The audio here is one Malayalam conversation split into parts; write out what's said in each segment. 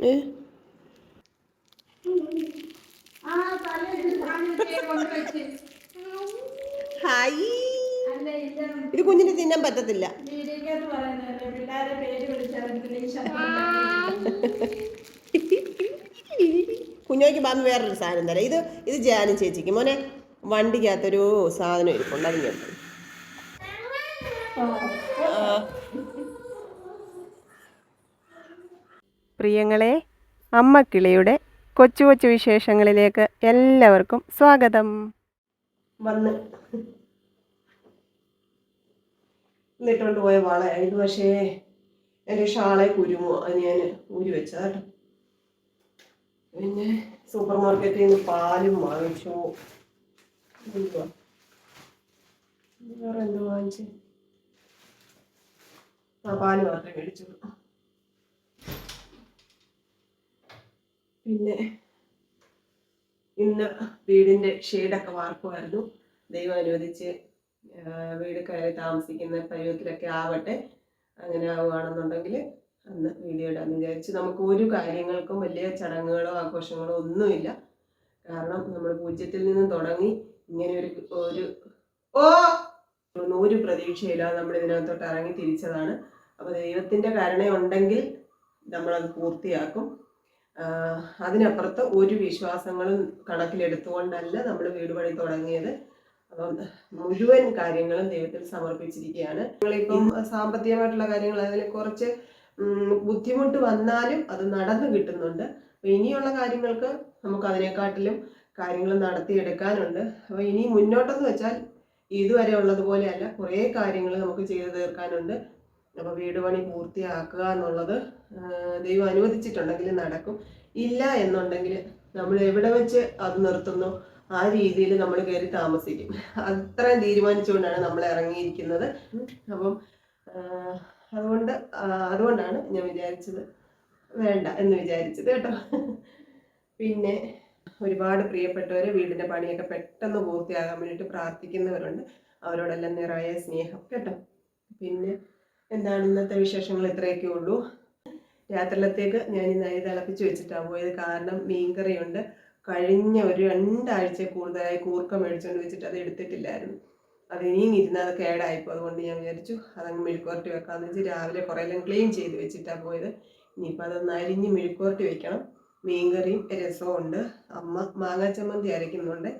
ഏ? ഹായ് ഇത് കുഞ്ഞിന് തിന്നാൻ പറ്റത്തില്ല കുഞ്ഞോയ്ക്ക് പറഞ്ഞ് വേറൊരു സാധനം തരാം. ഇത് ഇത് ജാനും ചേച്ചിക്ക്. മോനെ വണ്ടിക്കകത്തൊരു സാധനം ഇരിപ്പുണ്ട്. അതിന് പ്രിയങ്ങളെ അമ്മക്കിളിയുടെ കൊച്ചു കൊച്ചു വിശേഷങ്ങളിലേക്ക് എല്ലാവർക്കും സ്വാഗതം. വന്ന്. എന്നിട്ടുകൊണ്ട് പോയ വളയാണ് ഇത് പക്ഷേ എന്റെ ഷാളെ കുരുമോ അത് ഞാൻ ഊരി വെച്ചതാ കേട്ടോ. പിന്നെ സൂപ്പർ മാർക്കറ്റിൽ നിന്ന് പാലും വാങ്ങിച്ചു. വേറെ എന്തോ വാങ്ങിച്ചു? ആ പാൽ മാത്രമേ മേടിച്ചുള്ളൂ. പിന്നെ ഇന്ന് വീടിന്റെ ഷെയ്ഡൊക്കെ വാർക്കുമായിരുന്നു. ദൈവം അനുവദിച്ച് വീട് കയറി താമസിക്കുന്ന പരുവത്തിലൊക്കെ ആവട്ടെ. അങ്ങനെ ആവുകയാണെന്നുണ്ടെങ്കിൽ അന്ന് വീഡിയോ ഇടാന്ന് വിചാരിച്ച് നമുക്ക് ഒരു കാര്യങ്ങൾക്കും വലിയ ചടങ്ങുകളോ ആഘോഷങ്ങളോ ഒന്നുമില്ല. കാരണം നമ്മൾ പൂജ്യത്തിൽ നിന്ന് തുടങ്ങി ഇങ്ങനെ ഒരു ഒരു ഓ! ഒരു പ്രതീക്ഷയില്ലാതെ നമ്മൾ ഇതിനകത്തോട്ട് ഇറങ്ങി തിരിച്ചതാണ്. അപ്പോൾ ദൈവത്തിന്റെ കരുണ ഉണ്ടെങ്കിൽ നമ്മളത് പൂർത്തിയാക്കും. അതിനപ്പുറത്ത് ഒരു വിശ്വാസങ്ങളും കണക്കിലെടുത്തുകൊണ്ടല്ല നമ്മൾ വീട് പണി തുടങ്ങിയത്. അപ്പം മുഴുവൻ കാര്യങ്ങളും ദൈവത്തിൽ സമർപ്പിച്ചിരിക്കുകയാണ്. നിങ്ങളിപ്പം സാമ്പത്തികമായിട്ടുള്ള കാര്യങ്ങൾ അതിൽ കുറച്ച് ബുദ്ധിമുട്ട് വന്നാലും അത് നടന്നു കിട്ടുന്നുണ്ട്. അപ്പം ഇനിയുള്ള കാര്യങ്ങൾക്ക് നമുക്ക് അതിനെക്കാട്ടിലും കാര്യങ്ങൾ നടത്തിയെടുക്കാനുണ്ട്. അപ്പോൾ ഇനി മുന്നോട്ടെന്ന് വെച്ചാൽ ഇതുവരെ ഉള്ളതുപോലെയല്ല കുറേ കാര്യങ്ങൾ നമുക്ക് ചെയ്തു തീർക്കാനുണ്ട്. അപ്പോൾ വീട് പണി പൂർത്തിയാക്കുക എന്നുള്ളത് ദൈവം അനുവദിച്ചിട്ടുണ്ടെങ്കിൽ നടക്കും. ഇല്ല എന്നുണ്ടെങ്കിൽ നമ്മൾ എവിടെ വെച്ച് അത് നിർത്തുന്നു? ആ രീതിയിൽ നമ്മൾ കയറി താമസിക്കും. അത്രയും തീരുമാനിച്ചുകൊണ്ടാണ് നമ്മൾ ഇറങ്ങിയിരിക്കുന്നത്. അപ്പം അതുകൊണ്ട് അതുകൊണ്ടാണ് ഞാൻ വിചാരിച്ചത് വേണ്ട എന്ന് വിചാരിച്ചത് കേട്ടോ. പിന്നെ ഒരുപാട് പ്രിയപ്പെട്ടവരെ വീടിന്റെ പണിയൊക്കെ പെട്ടെന്ന് പൂർത്തിയാകാൻ വേണ്ടിയിട്ട് പ്രാർത്ഥിക്കുന്നവരുണ്ട്. അവരോടെല്ലാം നിറയെ സ്നേഹം കേട്ടോ. പിന്നെ എന്താണ് ഇന്നത്തെ വിശേഷങ്ങൾ ഇത്രയൊക്കെ ഉള്ളൂ. രാത്രിയിലത്തേക്ക് ഞാൻ ഇന്നായി തിളപ്പിച്ച് വെച്ചിട്ടാണ് പോയത്. കാരണം മീൻകറിയുണ്ട്. കഴിഞ്ഞ ഒരു രണ്ടാഴ്ച കൂടുതലായി കൂർക്ക മേടിച്ചുകൊണ്ട് വെച്ചിട്ട് അത് എടുത്തിട്ടില്ലായിരുന്നു. അത് ഇനിയും ഇരുന്ന് അത് കേടായിപ്പോൾ അതുകൊണ്ട് ഞാൻ വിചാരിച്ചു അതങ്ങ് മെഴുക്കുവരട്ടി വെക്കാമെന്ന് വെച്ച് രാവിലെ കുറേ എല്ലാം ക്ലീൻ ചെയ്ത് വെച്ചിട്ടാണ് പോയത്. ഇനിയിപ്പോൾ അതൊന്ന് അരിഞ്ഞ് മെഴുക്കുവരട്ടി വെക്കണം. മീൻകറിയും രസവും ഉണ്ട്. അമ്മ മാങ്ങാ ചമ്മന്തി അരയ്ക്കുന്നുണ്ട്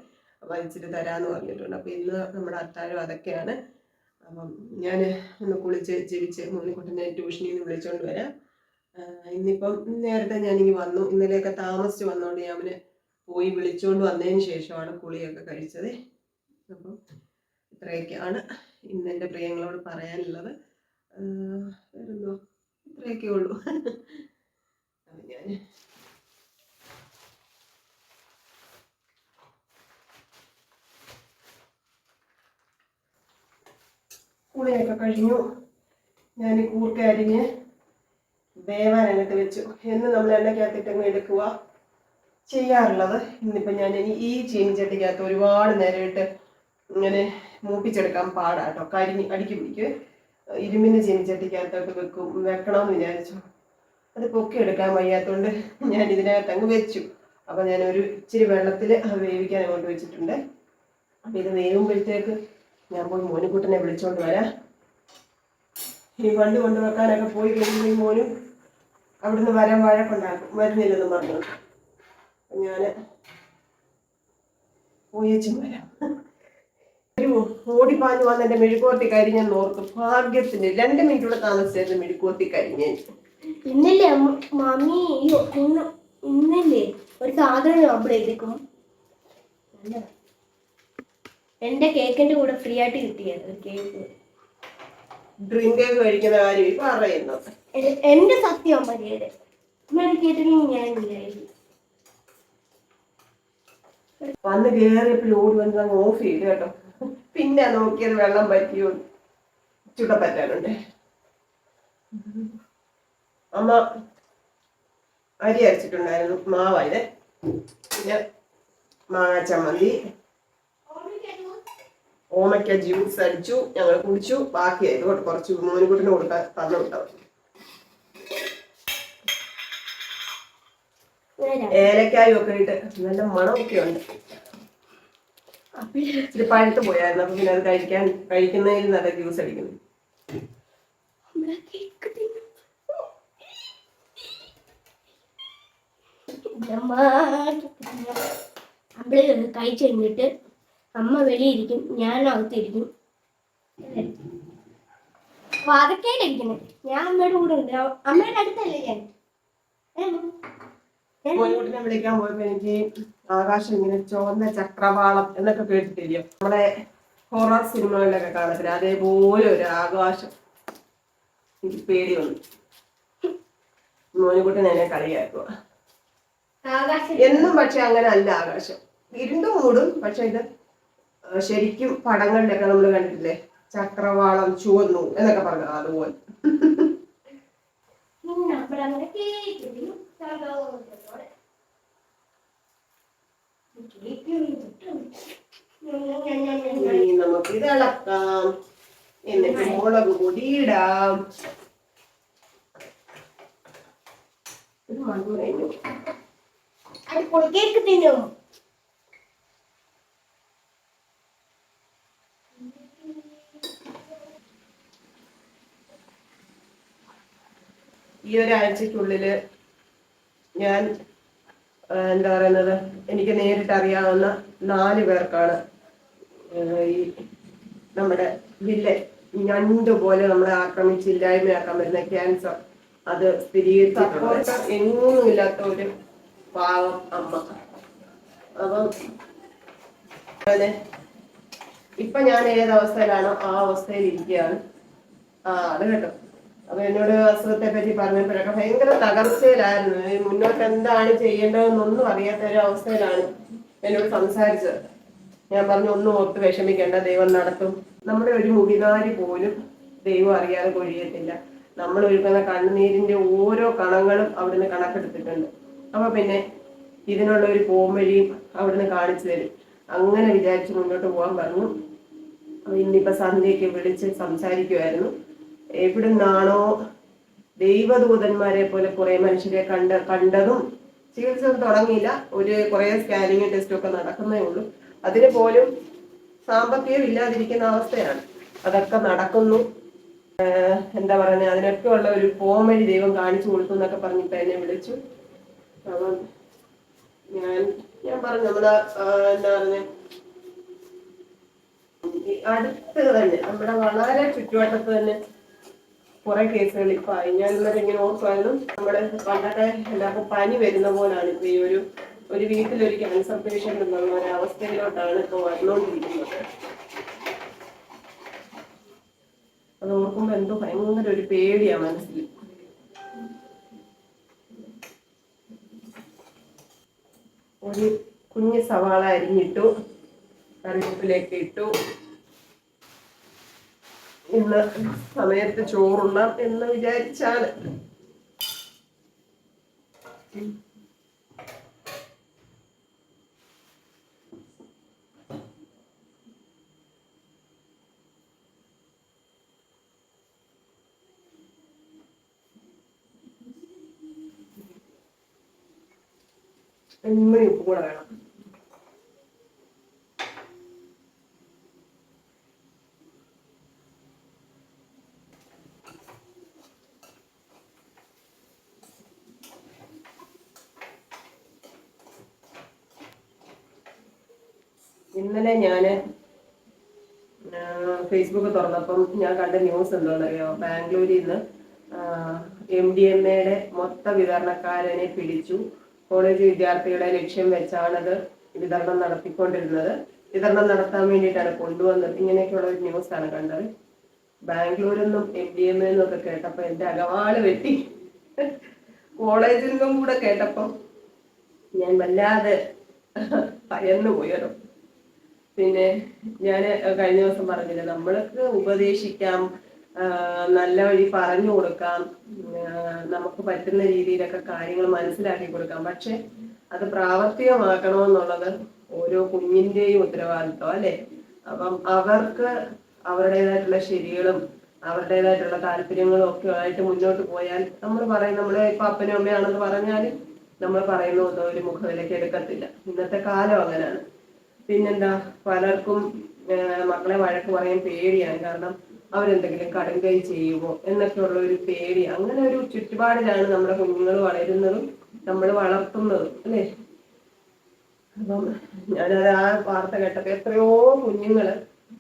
വലിച്ചിട്ട് തരാമെന്ന് പറഞ്ഞിട്ടുണ്ട്. അപ്പോൾ ഇന്ന് നമ്മുടെ അത്താഴം അതൊക്കെയാണ്. അപ്പം ഞാൻ ഒന്ന് കുളിച്ച് ജീവിച്ച് മോനിക്കുട്ടനെ ട്യൂഷനിൽ നിന്ന് വിളിച്ചുകൊണ്ട് വരാം. ഇന്നിപ്പം നേരത്തെ ഞാനിങ്ങനെ വന്നു. ഇന്നലെയൊക്കെ താമസിച്ച് വന്നുകൊണ്ട് ഞാൻ അവനെ പോയി വിളിച്ചുകൊണ്ട് വന്നതിന് ശേഷമാണ് കുളിയൊക്കെ കഴിച്ചത്. അപ്പം ഇത്രയൊക്കെയാണ് ഇന്ന് എന്റെ പ്രിയങ്ങളോട് പറയാനുള്ളത്. വേറെന്തോ? ഇത്രയൊക്കെ ഉള്ളൂ. ഞാൻ കുളിയൊക്കെ കഴിഞ്ഞു. ഞാൻ കൂർക്ക അരിഞ്ഞ് വെച്ചു. എന്ന് നമ്മൾ എണ്ണയ്ക്കകത്തിട്ടങ്ങ് എടുക്കുക ചെയ്യാറുള്ളത്. ഇന്നിപ്പോൾ ഞാൻ ഈ ചീനിച്ചട്ടിക്കകത്ത് ഒരുപാട് നേരമായിട്ട് ഇങ്ങനെ മൂപ്പിച്ചെടുക്കാൻ പാടാട്ടോ. കരിഞ്ഞ് അടിക്കു. പിടിക്കും ഇരുമ്പിന്റെ ചീനിച്ചട്ടിക്കകത്തോട്ട് വെക്കും വെക്കണമെന്ന് വിചാരിച്ചു. അത് പൊക്കി എടുക്കാൻ വയ്യാത്തതുകൊണ്ട് ഞാൻ ഇതിനകത്ത് അങ്ങ് വെച്ചു. അപ്പം ഞാൻ ഒരു ഇച്ചിരി വെള്ളത്തിൽ വേവിക്കാൻ അങ്ങോട്ട് വെച്ചിട്ടുണ്ട്. അപ്പം ഇത് വേവുമ്പോഴത്തേക്ക് ഞാൻ പോയി മോനുകുട്ടനെ വിളിച്ചോണ്ട് വരാം. ഈ വണ്ടി കൊണ്ടുവെക്കാനൊക്കെ പോയി ഈ മോനും അവിടുന്ന് വരാൻ വഴക്കുണ്ടാക്കും. വരുന്നില്ലെന്ന് പറഞ്ഞു. ഞാൻ പോയേച്ചും വരാം ഒരു പാഞ്ഞു വന്ന് എന്റെ മെഴുക്കോർത്തി കരിഞ്ഞെന്ന് ഓർത്ത്. ഭാഗ്യത്തിന് രണ്ട് മിനിറ്റ് കൂടെ താമസിച്ചായിരുന്നു മെഴുക്കോർത്തി കരിഞ്ഞേ ഇന്നല്ലേ മമ്മി ഇന്ന് ഇന്നല്ലേ? ഒരു സാധനം അവിടെ എടുക്കും. എന്റെ കേക്കിന്റെ കൂടെ ഫ്രീ ആയിട്ട് കിട്ടിയത് ഒരു കേക്ക്. ഡ്രിങ്ക് ഒക്കെ കഴിക്കുന്ന കാര്യം പറയുന്നത്. എ- എന്റെ സത്യം മര്യാദ ഞാൻ കേട്ടില്ലെങ്കിൽ ഞാൻ ഇല്ലായിരുന്നു വന്ന് കയറിയപ്പോൾ ഓടി വന്ന് അങ്ങ് ഓഫ് ചെയ്തു കേട്ടോ. പിന്നെ നോക്കിയത് വെള്ളം പറ്റിയോ ചുട പറ്റാനുണ്ട്. അമ്മ അരി അരച്ചിട്ടുണ്ടായിരുന്നു മാവായത് പിന്നെ മാങ്ങ ചമ്മന്തി ഓമയ്ക്ക ജ്യൂസ് അടിച്ചു ഞങ്ങൾ കുടിച്ചു. ബാക്കിയായത് കുറച്ച്. മോനുകൂട്ടിന് കൊടുക്കാൻ തന്നു വിട്ടത് ഏലക്കായും ഒക്കെ ഇട്ട് നല്ല മണമൊക്കെ ഉണ്ട്. ഇത് പഴുത്ത് പോയായിരുന്നു അപ്പൊ പിന്നെ അത് കഴിക്കാൻ കഴിക്കുന്നതിൽ നല്ല ജ്യൂസ് അടിക്കുന്നു. അവൾ കഴിച്ചു കഴിഞ്ഞിട്ട് അമ്മ വെളിയിരിക്കും ഞാൻ അകത്തിരിക്കും വാതക്കയിലിരിക്കുന്നത് ഞാൻ അമ്മയുടെ കൂടെ ഉണ്ട്. അമ്മയുടെ അടുത്തല്ലേ ഞാൻ? മോനിക്കുട്ടിനെ വിളിക്കാൻ പോയപ്പോ എനിക്ക് ആകാശം ഇങ്ങനെ ചുവന്ന ചക്രവാളം എന്നൊക്കെ കേട്ടിട്ടില്ലയോ നമ്മളെ ഹൊറർ സിനിമകളിലൊക്കെ കാണത്തില്ല? അതേപോലെ ഒരു ആകാശം. എനിക്ക് പേടി വന്നു. മോനിക്കുട്ടൻ എന്നെ കളിയാക്കുക എന്നും പക്ഷെ അങ്ങനെ അല്ല ആകാശം. ഇരുണ്ടും മൂടും. പക്ഷെ ഇത് ശരിക്കും പടങ്ങളിലൊക്കെ നമ്മൾ കണ്ടിട്ടില്ലേ? ചക്രവാളം ചുവന്നു എന്നൊക്കെ പറഞ്ഞു അതുപോലെ. നമുക്ക് ഇത് ഇളക്കാം എന്നിട്ട് മുളക് പൊടി തിന്നും ഈ ഒരാഴ്ചക്കുള്ളിൽ ഞാൻ എന്താ പറയുന്നത് എനിക്ക് നേരിട്ട് അറിയാവുന്ന നാല് പേർക്കാണ് ഈ നമ്മുടെ വില്ല. ഞണ്ട് പോലെ നമ്മളെ ആക്രമിച്ചില്ലായ്മയാക്കാൻ വരുന്ന ക്യാൻസർ. അത് സ്ഥിരീകരിച്ചിട്ടുണ്ട്. എങ്ങുമില്ലാത്ത ഒരു പാവം അമ്മ. അപ്പം അതെ. ഇപ്പൊ ഞാൻ ഏത് അവസ്ഥയിലാണോ? ആ അവസ്ഥയിൽ ഇരിക്കുകയാണ്. ആ അത് കേട്ടോ. അപ്പൊ എന്നോട് അസുഖത്തെ പറ്റി പറഞ്ഞപ്പോഴൊക്കെ ഭയങ്കര തകർച്ചയിലായിരുന്നു. മുന്നോട്ട് എന്താണ് ചെയ്യേണ്ടതെന്നൊന്നും അറിയാത്ത ഒരു അവസ്ഥയിലാണ് എന്നോട് സംസാരിച്ചത്. ഞാൻ പറഞ്ഞു ഒന്നും ഓർത്ത് വിഷമിക്കേണ്ട ദൈവം നടത്തും. നമ്മുടെ ഒരു മുടിനാരി പോലും ദൈവം അറിയാതെ കൊഴിയത്തില്ല. നമ്മൾ ഒരുക്കുന്ന കണ്ണുനീരിന്റെ ഓരോ കണങ്ങളും അവിടുന്ന് കണക്കെടുത്തിട്ടുണ്ട്. അപ്പൊ പിന്നെ ഇതിനുള്ള ഒരു പോംവഴിയും അവിടുന്ന് കാണിച്ചു തരും. അങ്ങനെ വിചാരിച്ച് മുന്നോട്ട് പോകാൻ പറഞ്ഞു. ഇന്നിപ്പോ സന്ധ്യയ്ക്ക് വിളിച്ച് സംസാരിക്കുമായിരുന്നു എവിടുന്നാണോ ദൈവദൂതന്മാരെ പോലെ കുറെ മനുഷ്യരെ കണ്ട കണ്ടതും ചികിത്സ തുടങ്ങിയില്ല. ഒരു കുറെ സ്കാനിങ് ടെസ്റ്റും ഒക്കെ നടക്കുന്നേ ഉള്ളൂ. അതിന് പോലും സാമ്പത്തികം ഇല്ലാതിരിക്കുന്ന അവസ്ഥയാണ്. അതൊക്കെ നടക്കുന്നു. എന്താ പറയുന്നത് അതിനൊക്കെ ഉള്ള ഒരു പോംവഴി ദൈവം കാണിച്ചു കൊടുത്തു എന്നൊക്കെ പറഞ്ഞിട്ട് എന്നെ വിളിച്ചു. അപ്പം ഞാൻ ഞാൻ പറഞ്ഞു നമ്മുടെ എന്താ പറഞ്ഞ അടുത്ത് തന്നെ നമ്മുടെ വളരെ ചുറ്റുവട്ടത്ത് തന്നെ കുറെ കേസുകൾ ഇപ്പൊ ഞാൻ ഇന്നലെ ഇങ്ങനെ ഓർക്കുമായിരുന്നു നമ്മുടെ പണ്ടൊക്കെ എല്ലാവർക്കും പനി വരുന്ന പോലാണ് ഇപ്പൊ ഈ ഒരു ഒരു വീട്ടിൽ ഒരു ക്യാൻസർ പേഷ്യന്റ് എന്നുള്ള ഒരു അവസ്ഥയിലോട്ടാണ് ഇപ്പൊ വന്നുകൊണ്ടിരിക്കുന്നത് അത് ഓർക്കുമ്പോ എന്തോ ഭയങ്കര ഒരു പേടിയാ മനസ്സിൽ. ഒരു കുഞ്ഞു സവാള അരിഞ്ഞിട്ടു കറിവേപ്പിലേക്ക് ഇട്ടു ഇന്ന് സമയത്ത് ചോറുണ്ണാം എന്ന് വിചാരിച്ചാണ്. ഇമ്മണി ഉപ്പ് കൂടെ വേണം. ഇന്നലെ ഞാൻ ഫേസ്ബുക്ക് തുറന്നപ്പം ഞാൻ കണ്ട ന്യൂസ് എന്താണെന്നറിയോ? ബാംഗ്ലൂരിൽ നിന്ന് എം ഡി എം എയുടെ മൊത്ത വിതരണക്കാരനെ പിടിച്ചു. കോളേജ് വിദ്യാർത്ഥികളെ ലക്ഷ്യം വെച്ചാണത് വിതരണം നടത്തിക്കൊണ്ടിരുന്നത്. വിതരണം നടത്താൻ വേണ്ടിയിട്ടാണ് കൊണ്ടുവന്നത്. ഇങ്ങനെയൊക്കെയുള്ള ഒരു ന്യൂസ് ആണ് കണ്ടത്. ബാംഗ്ലൂരിൽ നിന്നും എം ഡി എം എന്നും ഒക്കെ കേട്ടപ്പോൾ എന്റെ അകവാൾ വെട്ടി. കോളേജിൽ നിന്നും കൂടെ കേട്ടപ്പം ഞാൻ വല്ലാതെ ഭയന്നു പോയല്ലോ പിന്നെ ഞാൻ കഴിഞ്ഞ ദിവസം പറഞ്ഞില്ല നമ്മൾക്ക് ഉപദേശിക്കാം നല്ല വഴി പറഞ്ഞു കൊടുക്കാം നമുക്ക് പറ്റുന്ന രീതിയിലൊക്കെ കാര്യങ്ങൾ മനസ്സിലാക്കി കൊടുക്കാം. പക്ഷെ അത് പ്രാവർത്തികമാക്കണമെന്നുള്ളത് ഓരോ കുഞ്ഞിന്റെയും ഉത്തരവാദിത്വം അല്ലേ? അപ്പം അവർക്ക് അവരുടേതായിട്ടുള്ള ശരികളും അവരുടേതായിട്ടുള്ള താല്പര്യങ്ങളും ഒക്കെ ആയിട്ട് മുന്നോട്ട് പോയാൽ നമ്മൾ പറയും നമ്മളെ ഇപ്പൊ അപ്പനും അമ്മയാണെന്ന് പറഞ്ഞാൽ നമ്മൾ പറയുന്ന ഒരു മുഖവിലേക്ക് എടുക്കത്തില്ല. ഇന്നത്തെ കാലം അങ്ങനെയാണ്. പിന്നെന്താ പലർക്കും മക്കളെ വഴക്ക് പറയാൻ പേടിയാണ്. കാരണം അവരെന്തെങ്കിലും കടും കൈ ചെയ്യുമോ എന്നൊക്കെയുള്ള ഒരു പേടി. അങ്ങനെ ഒരു ചുറ്റുപാടിലാണ് നമ്മുടെ കുഞ്ഞുങ്ങൾ വളരുന്നതും നമ്മൾ വളർത്തുന്നതും അല്ലേ? അപ്പം ഞാനത് ആ വാർത്ത കേട്ടപ്പോ എത്രയോ കുഞ്ഞുങ്ങൾ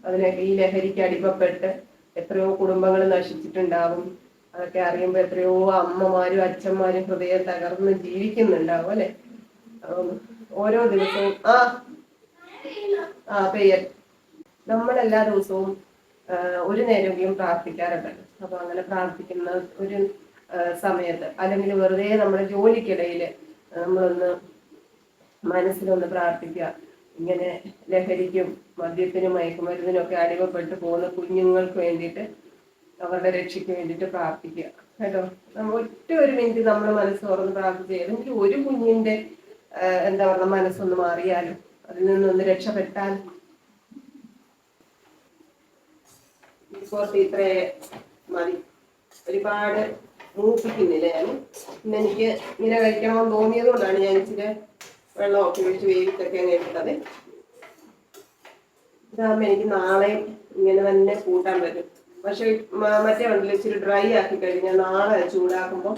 അതിനെ ഈ ലഹരിക്ക് അടിമപ്പെട്ട് എത്രയോ കുടുംബങ്ങൾ നശിച്ചിട്ടുണ്ടാവും. അതൊക്കെ അറിയുമ്പോ എത്രയോ അമ്മമാരും അച്ഛന്മാരും ഹൃദയം തകർന്ന് ജീവിക്കുന്നുണ്ടാവും അല്ലെ? ഓരോ ദിവസവും ആ നമ്മൾ എല്ലാ ദിവസവും ഒരു നേരമെങ്കിലും പ്രാർത്ഥിക്കാറുണ്ട്. അപ്പൊ അങ്ങനെ പ്രാർത്ഥിക്കുന്ന ഒരു സമയത്ത് അല്ലെങ്കിൽ വെറുതെ നമ്മുടെ ജോലിക്കിടയിൽ നമ്മളൊന്ന് മനസ്സിലൊന്ന് പ്രാർത്ഥിക്കുക. ഇങ്ങനെ ലഹരിക്കും മദ്യത്തിനും മയക്കുമരുന്നിനും ഒക്കെ അടിമപ്പെട്ട് പോകുന്ന കുഞ്ഞുങ്ങൾക്ക് വേണ്ടിയിട്ട് അവരുടെ രക്ഷയ്ക്ക് വേണ്ടിയിട്ട് പ്രാർത്ഥിക്കുക. കേട്ടോ? നമ്മൾ ഒറ്റ ഒരു മിനിറ്റ് നമ്മൾ മനസ്സ് തുറന്ന് പ്രാർത്ഥിച്ച് ഏതെങ്കിലും ഒരു കുഞ്ഞിന്റെ എന്താ പറയുക മനസ്സൊന്ന് മാറിയാലും അതിൽ നിന്നൊന്ന് രക്ഷപ്പെട്ടാൽ ഇത്രേ മതി. ഒരുപാട് മൂപ്പിക്കുന്നില്ല? ഞാൻ പിന്നെ എനിക്ക് ഇങ്ങനെ കഴിക്കണമെന്ന് തോന്നിയത് കൊണ്ടാണ് ഞാൻ ഇച്ചിരി വെള്ളമൊക്കെ ഒഴിച്ച് വേവിച്ചൊക്കെ അങ്ങ് ഇതാകുമ്പോ എനിക്ക് നാളെ ഇങ്ങനെ തന്നെ കൂട്ടാൻ പറ്റും. പക്ഷെ മറ്റേ വണ്ടിൽ ഇച്ചിരി ഡ്രൈ ആക്കി കഴിഞ്ഞാൽ നാളെ ചൂടാക്കുമ്പോൾ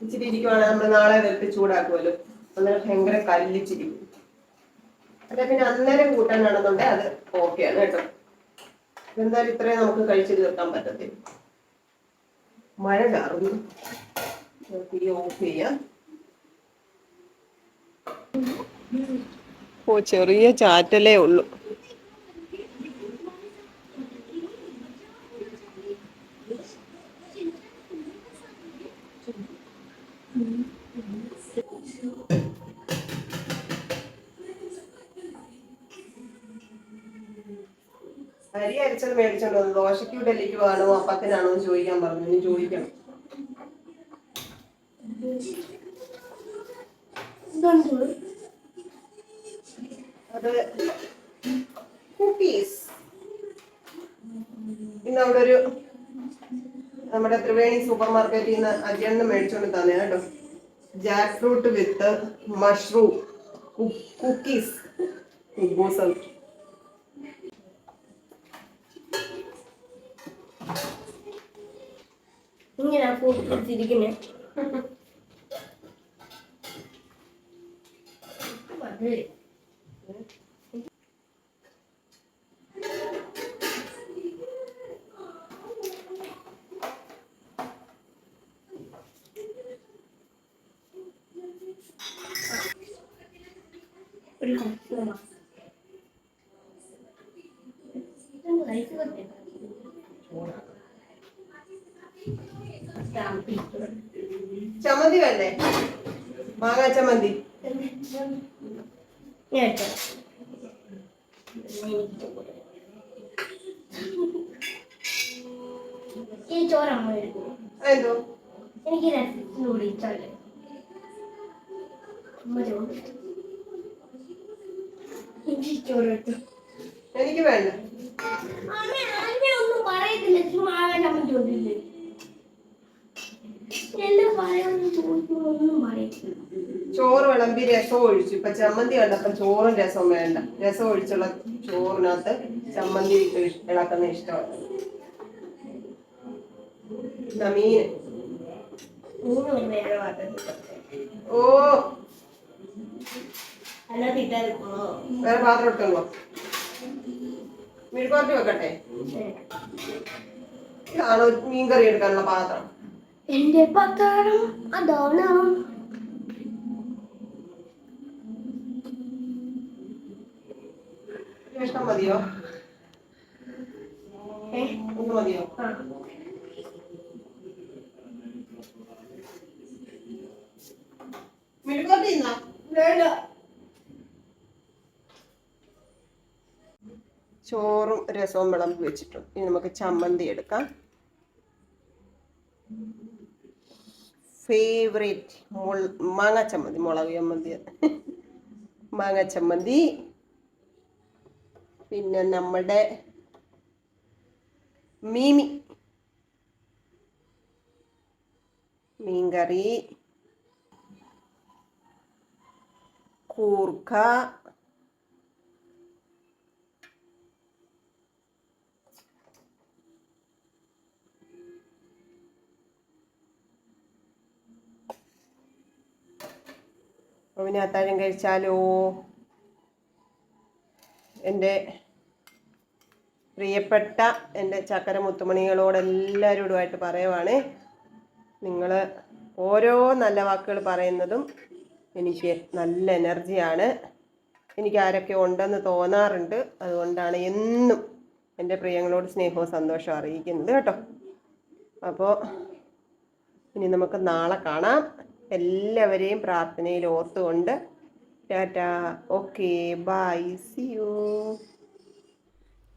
ഇച്ചിരി ഇരിക്കുവാണെങ്കിൽ നമ്മൾ നാളെ വെറുതെ ചൂടാക്കുമല്ലോ അന്നേരം ഭയങ്കര കല്ലിച്ചിരിക്കും അല്ല പിന്നെ അന്നേരം കൂട്ടാനാണെന്നുണ്ടെ അത് ഓക്കെയാണ് കേട്ടോ. എന്തായാലും ഇത്രയും നമുക്ക് കഴിച്ചു തീർക്കാൻ പറ്റത്തില്ല. മഴ ചാറുന്നു. തീ ഓഫ് ചെയ്യാം. ഓ ചെറിയ ചാറ്റലേ ഉള്ളൂ. അരി അരച്ചത് മേടിച്ചോണ്ട് ദോശയ്ക്ക് ഡൽഹിക്ക് പോകാനോ അപ്പത്തിനാണോ എന്ന് ചോദിക്കാൻ പറഞ്ഞു. ഇനി ചോദിക്കണം. അത് കുക്കീസ് ഇന്ന് അവിടെ ഒരു നമ്മുടെ ത്രിവേണി സൂപ്പർ മാർക്കറ്റിൽ നിന്ന് അജയണ്ണം മേടിച്ചോണ്ട് തന്നെ കേട്ടോ. Jack fruit with mushroom. Cookies. കുബൂസം ഇങ്ങനെ ഫോട്ടോ പിടിച്ചിരിക്കുന്നേ ഒരു കഷ്ടമാണ് ചമ്മന്തി വേണ്ടേ മാങ്ങാ ചമ്മന്തി ഈ എനിക്ക് രസത്തിനൂടെ ചോറ് എനിക്ക് ചോറ് എടുത്തു. എനിക്ക് വേണ്ട. അമ്മ അമ്മ ഒന്നും പറയത്തില്ല. ചുമ്മാ ചമ്മന്തി കൊണ്ടില്ലേ എല്ലാം പറയാമെന്ന് ചോദിക്കുമ്പോൾ ഒന്നും പറയത്തില്ല ചോറ് വിളമ്പി രസം ഒഴിച്ചു. ഇപ്പൊ ചമ്മന്തി കണ്ടപ്പോ ചോറും രസവും വേണ്ട. രസം ഒഴിച്ചുള്ള ചോറിനകത്ത് ചമ്മന്തി ഇളക്കുന്ന ഇഷ്ടമാണ്. മീൻ? ഓ. വേറെ പാത്രം എടുത്തോളൂ മെഴുകുവരട്ടി വെക്കട്ടെ? ഇതാണോ മീൻകറി എടുക്കാനുള്ള പാത്രം? എന്റെ പത്രം അതാണ്? കഷ്ണം മതിയോ? ഏ ഒന്ന് മതിയോ? ആ. ഇന്നാ വേണ്ട. ചോറും രസവും വിളമ്പി വെച്ചിട്ടുണ്ട്. ഇനി നമുക്ക് ചമ്മന്തി എടുക്കാം. ഫേവറേറ്റ് മാങ്ങ ചമ്മന്തി മുളക് ചമ്മന്തി. മാങ്ങ ചമ്മന്തി. പിന്നെ നമ്മുടെ മീമി. മീൻകറി. കൂർക്ക. അവന് അത്താഴം കഴിച്ചാലോ? എന്റെ പ്രിയപ്പെട്ട എന്റെ ചക്കര മുത്തുമണികളോട് എല്ലാവരോടുമായിട്ട് പറയുവാണ്. നിങ്ങൾ ഓരോ നല്ല വാക്കുകൾ പറയുന്നതും എനിക്ക് നല്ല എനർജിയാണ്. എനിക്ക് ആരൊക്കെ ഉണ്ടെന്ന് തോന്നാറുണ്ട്. അതുകൊണ്ടാണ് എന്നും എന്റെ പ്രിയങ്ങളോട് സ്നേഹവും സന്തോഷവും അറിയിക്കുന്നത് കേട്ടോ. അപ്പോൾ ഇനി നമുക്ക് നാളെ കാണാം. എല്ലാവരെയും പ്രാർത്ഥനയിൽ ഓർത്തുകൊണ്ട് tata. Okay bye see you.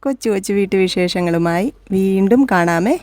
കൊച്ചു കൊച്ചു വീട്ടുവിശേഷങ്ങളുമായി വീണ്ടും കാണാമേ.